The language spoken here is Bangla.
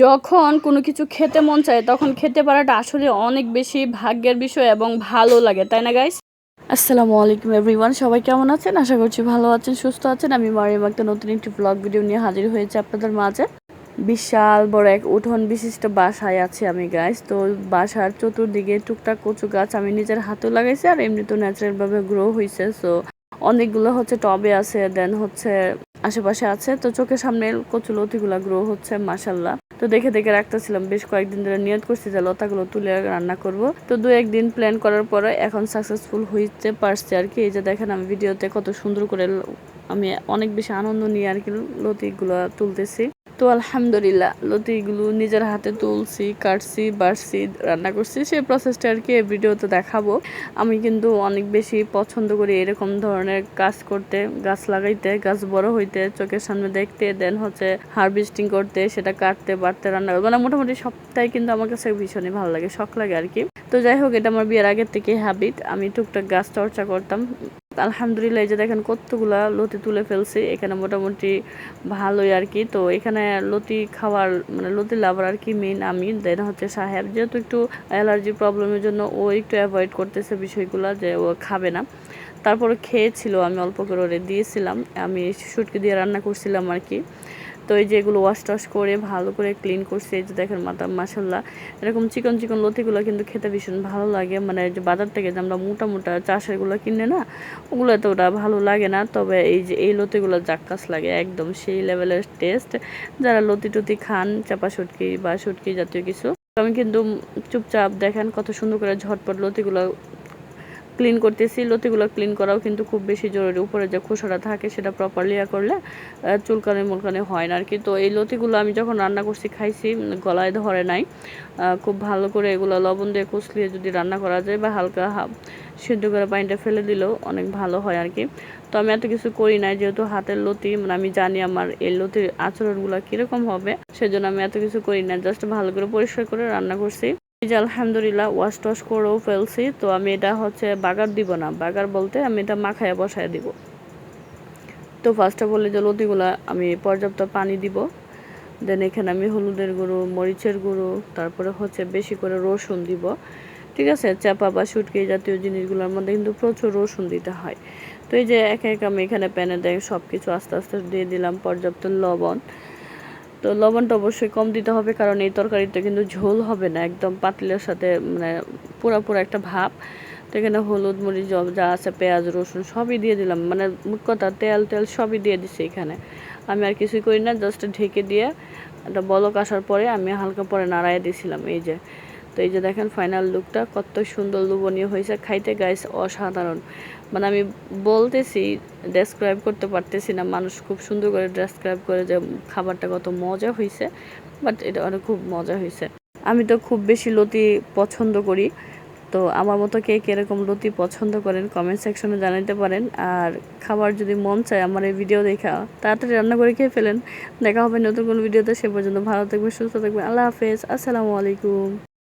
যখন কোনো কিছু খেতে মন চায়, তখন খেতে পারাটা আসলে অনেক বেশি ভাগ্যের বিষয় এবং ভালো লাগে, তাই না গাইস আসসালামু আলাইকুম এভরিওয়ান সবাই কেমন আছেন? আশা করছি ভালো আছেন, সুস্থ আছেন। আমি মারিয়াম একটা নতুন একটি ব্লগ ভিডিও নিয়ে হাজির হয়েছে আপনাদের মাঝে। বিশাল বড় এক উঠোন বিশিষ্ট বাসায় আছি আমি গাইস তো বাসার চতুর্দিকে টুকটাক কচু গাছ আমি নিজের হাতেও লাগাইছি আর এমনি তো ন্যাচারালভাবে গ্রো হয়েছে সো অনেকগুলো হচ্ছে টবে আছে দেন হচ্ছে আশেপাশে আছে। তো চোখের সামনে কচু লতিগুলা গ্রো হচ্ছে মাসাল্লাহ তো দেখে দেখে রাখতেছিলাম, বেশ কয়েকদিন ধরে নিয়ত করছি যে লতাগুলো তুলে রান্না করব। তো দু একদিন প্ল্যান করার পরে এখন সাকসেসফুল হইতে পারছি আর কি। এই যে দেখেন আমি ভিডিওতে কত সুন্দর করে আমি অনেক বেশি আনন্দ নিয়ে আর কি লতিগুলো তুলতেছি। তো আলহামদুলিল্লাহ, লতিগুলো নিজের হাতে তুলছি, কাটছি, বাড়ছি, রান্না করছি, সেই প্রসেসটা আর কি এই ভিডিওতে দেখাবো। আমি কিন্তু অনেক বেশি পছন্দ করি এরকম ধরনের কাজ করতে, গাছ লাগাইতে, গাছ বড় হইতে, চোখের সামনে দেখতে দেন হচ্ছে হারভেস্টিং করতে, সেটা কাটতে, বাড়তে, রান্না মানে মোটামুটি সবটাই কিন্তু আমার কাছে ভীষণই ভালো লাগে, শখ লাগে আর কি। তো যাই হোক, এটা আমার বিয়ের আগের থেকে হ্যাবিট আমি টুকটাক গাছ চর্চা করতাম। আলহামদুলিল্লাহ, এই যে দেখেন কতগুলা লতি তুলে ফেলছি, এখানে মোটামুটি ভালোই আর কি। তো এখানে লতি খাওয়ার মানে লতি লাভার আর কি মেন আমি দেন হচ্ছে সাহেব। যেহেতু একটু অ্যালার্জি প্রবলেমের জন্য ও একটু অ্যাভয়েড করতেছে বিষয়গুলো যে ও খাবে না। তারপরে খেয়েছিল, আমি অল্প করে দিয়েছিলাম। আমি শুটকি দিয়ে রান্না করছিলাম আর কি। তো এই যে এগুলো ওয়াশ টশ করে ভালো করে ক্লিন করছে, এই যে দেখেন মাথা মাসাল্লাহ এরকম চিকন চিকন লতিগুলো কিন্তু খেতে ভীষণ ভালো লাগে। মানে যে বাজার থেকে যে আমরা মোটা মোটা চাষেরগুলো কিনে না ওগুলো তো ওটা ভালো লাগে না। তবে এই যে এই লতিগুলো জাক্কাস লাগে, একদম সেই লেভেলের টেস্ট যারা লতি টতি খান, চাপা সুটকি বা সুটকি জাতীয় কিছু, আমি কিন্তু চুপচাপ দেখেন কত সুন্দর করে ঝটপট লতিগুলো ক্লিন করতেছি, লতিগুলো ক্লিন করাও কিন্তু খুব বেশি জরুরি। উপরে যে খোসাটা থাকে সেটা প্রপারলি ইয়া করলে চুলকানি মুলকানি হয় না আর কি তো এই লতিগুলো আমি যখন রান্না করছি, খাইছি গলায় ধরে নাই খুব ভালো করে এগুলো লবণ দিয়ে কুচলিয়ে যদি রান্না করা যায় বা হালকা সিদ্ধ করে পানিটা ফেলে দিলেও অনেক ভালো হয় আর কি তো আমি এত কিছু করি নাই, যেহেতু হাতের লতি মানে আমি জানি আমার এই লতির আচরণগুলো কীরকম হবে, সেজন্য আমি এত কিছু করি না জাস্ট ভালো করে পরিষ্কার করে রান্না করছি। যে আলহামদুলিল্লাহ ওয়াশ টশ করেও ফেলছি, তো আমি এটা হচ্ছে বাগার দিব না। বাগার বলতে আমি এটা মাখায় বসায় দিব। তো ফার্স্ট অফ অল যে লতিগুলা আমি পর্যাপ্ত পানি দিব। দেন এখানে আমি হলুদের গুঁড়ো, মরিচের গুঁড়ো, তারপরে হচ্ছে বেশি করে রসুন দিব। ঠিক আছে? চাপা বা সুটকি জাতীয় জিনিসগুলোর মধ্যে কিন্তু প্রচুর রসুন দিতে হয়। তো এই যে এক এক আমি এখানে প্যানে দেয় সব কিছু আস্তে আস্তে দিয়ে দিলাম পর্যাপ্ত লবণ। তো লবণটা অবশ্যই কম দিতে হবে, কারণ এই তরকারিতে কিন্তু ঝোল হবে না, একদম পাতলের সাথে মানে পুরো একটা ভাব। তো এখানে হলুদ মরিচ যা আছে, পেঁয়াজ, রসুন সবই দিয়ে দিলাম মানে মুখ কথা তেল তেল সবই দিয়ে দিছি এখানে। আমি আর কিছুই করি না জাস্ট ঢেকে দিয়ে একটা বলক আসার পরে আমি হালকা পরে নাড়াইয়া দিয়েছিলাম এই যে। তো এই যে দেখেন ফাইনাল লুকটা কত সুন্দর লুবনীয় হয়েছে। খাইতে গাইস অসাধারণ। মানে আমি বলতেছি ডেসক্রাইব করতে পারতেছি না, মানুষ খুব সুন্দর করে ডেসক্রাইব করে যে খাবারটা কত মজা হয়েছে বাট এটা অনেক খুব মজা হয়েছে আমি তো খুব বেশি লতি পছন্দ করি। তো আমার মতো কে কীরকম লতি পছন্দ করেন কমেন্ট সেকশনে জানাতে পারেন। আর খাবার যদি মন চায় আমার এই ভিডিও দেখা, তাড়াতাড়ি রান্না করে খেয়ে ফেলেন। দেখা হবে নতুন কোনো ভিডিওতে সে পর্যন্ত ভালো থাকবে সুস্থ থাকবে আল্লাহ হাফেজ। আসসালামু আলাইকুম।